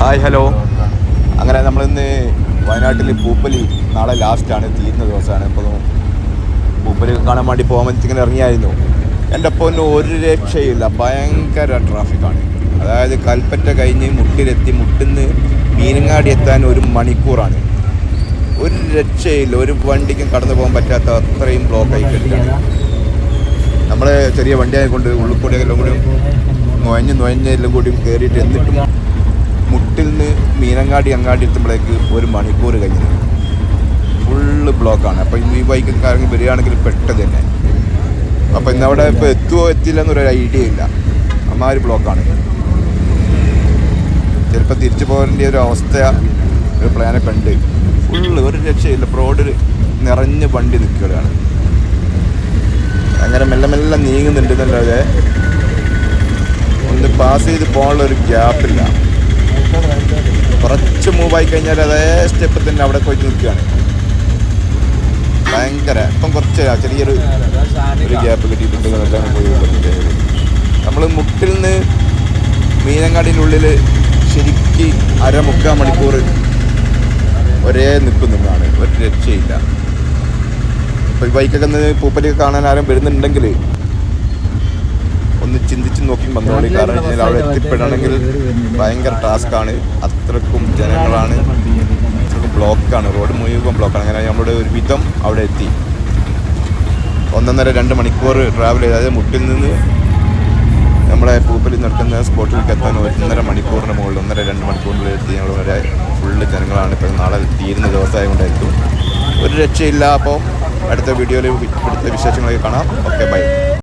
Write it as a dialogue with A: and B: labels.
A: Hi hello. അങ്ങനെ നമ്മളിന്ന് വയനാട്ടിൽ പൂപ്പലി നാളെ ലാസ്റ്റാണ് തീരുന്ന ദിവസമാണ്. ഇപ്പോൾ പൂപ്പലി കാണാൻ വേണ്ടി പോകാൻ വേണ്ടി ഇങ്ങനെ ഇറങ്ങിയായിരുന്നു. എന്റെ ഒപ്പം ഒരു രക്ഷയില്ല ഭയങ്കര ട്രാഫിക്കാണ്. അതായത് കൽപ്പറ്റ കഴിഞ്ഞ് മുട്ടിലെത്തി മുട്ടിന്ന് മീനങ്ങാടി എത്താൻ ഒരു മണിക്കൂറാണ്. ഒരു രക്ഷയില്ല ഒരു വണ്ടിക്കും കടന്നു പോകാൻ പറ്റാത്ത അത്രയും ബ്ലോക്ക് ആയി കിടക്കുകയാണ്. നമ്മൾ ചെറിയ വണ്ടിയായിക്കൊണ്ട് ഉള്ളിൽ കൂടി എല്ലാം കൂടി നുഴഞ്ഞ് നുഴഞ്ഞ് എല്ലാം കൂടി കയറിയിട്ട് എന്നിട്ടും മുട്ടിൽ നിന്ന് മീനങ്ങാടി അങ്ങാടി എത്തുമ്പോഴേക്ക് ഒരു മണിക്കൂർ കഴിഞ്ഞു ഫുള്ള് ബ്ലോക്കാണ്. അപ്പോൾ ഇന്ന് ഈ ബൈക്കും കാര്യങ്ങൾ വരികയാണെങ്കിൽ പെട്ടത് തന്നെ. അപ്പോൾ ഇന്നവിടെ ഇപ്പോൾ എത്തുമോ എത്തില്ല എന്നൊരു ഐഡിയ ഇല്ല. അമ്മാതിരി ബ്ലോക്കാണ്. ചിലപ്പോൾ തിരിച്ചു പോകേണ്ട ഒരു അവസ്ഥ ഒരു പ്ലാനൊക്കെ ഉണ്ട്. ഫുള്ള് ഒരു രക്ഷയില്ല. റോഡിൽ നിറഞ്ഞ് വണ്ടി നിൽക്കുകയാണ്. അങ്ങനെ മെല്ലെ മെല്ലെ നീങ്ങുന്നുണ്ട് എന്നല്ലാതെ ഒന്ന് പാസ് ചെയ്ത് പോകാനുള്ള ഒരു ഗ്യാപ്പില്ല കുറച്ച് മൂവ് ആയി കഴിഞ്ഞാൽ അതേ സ്റ്റെപ്പ് തന്നെ അവിടെ പോയിട്ട് നിൽക്കുകയാണ്. ഭയങ്കര ഇപ്പം കുറച്ച് ചെറിയൊരു ഒരു ഗ്യാപ്പ് കിട്ടിയിട്ടുണ്ട് എന്നെല്ലാം പോയി നമ്മൾ മുട്ടിൽ നിന്ന് മീനങ്ങാടിന്റെ ഉള്ളിൽ ശരിക്ക് അരമുക്കാൽ മണിക്കൂർ ഒരേ നിൽക്കുന്നതാണ് ഒരു രക്ഷയില്ല. അപ്പോൾ ഈ ബൈക്കൊക്കെ ഒന്ന് പൂപ്പലൊക്കെ കാണാൻ ആരും വരുന്നുണ്ടെങ്കിൽ ചിന്തിച്ച് നോക്കി വന്നോളി. കാരണം കഴിഞ്ഞാൽ അവിടെ എത്തിപ്പെടണമെങ്കിൽ ഭയങ്കര ടാസ്ക്കാണ് അത്രക്കും ജനങ്ങളാണ്. അത്രക്കും ബ്ലോക്കാണ് റോഡ് മുഴുവൻ ബ്ലോക്കാണ് അങ്ങനെ നമ്മുടെ ഒരു വിധം അവിടെ എത്തി. ഒന്നൊന്നര രണ്ട് മണിക്കൂർ ട്രാവൽ ചെയ്ത്. അതായത് മുട്ടിൽ നിന്ന് നമ്മളെ പൂപ്പലിൽ നടക്കുന്ന സ്പോട്ടിലേക്ക് എത്താൻ ഒന്നര മണിക്കൂറിന് മുകളിൽ ഒന്നര രണ്ട് മണിക്കൂറിനുള്ളിൽ എത്തി. ഞങ്ങൾ വരെ ഫുള്ള് ജനങ്ങളാണ്. ഇപ്പോൾ നാളെ തീരുന്ന ദിവസമായതുകൊണ്ടായിരിക്കും. ഒരു രക്ഷയില്ല. അപ്പോൾ അടുത്ത വീഡിയോയിൽ ഇവിടുത്തെ വിശേഷങ്ങളൊക്കെ കാണാം. Okay bye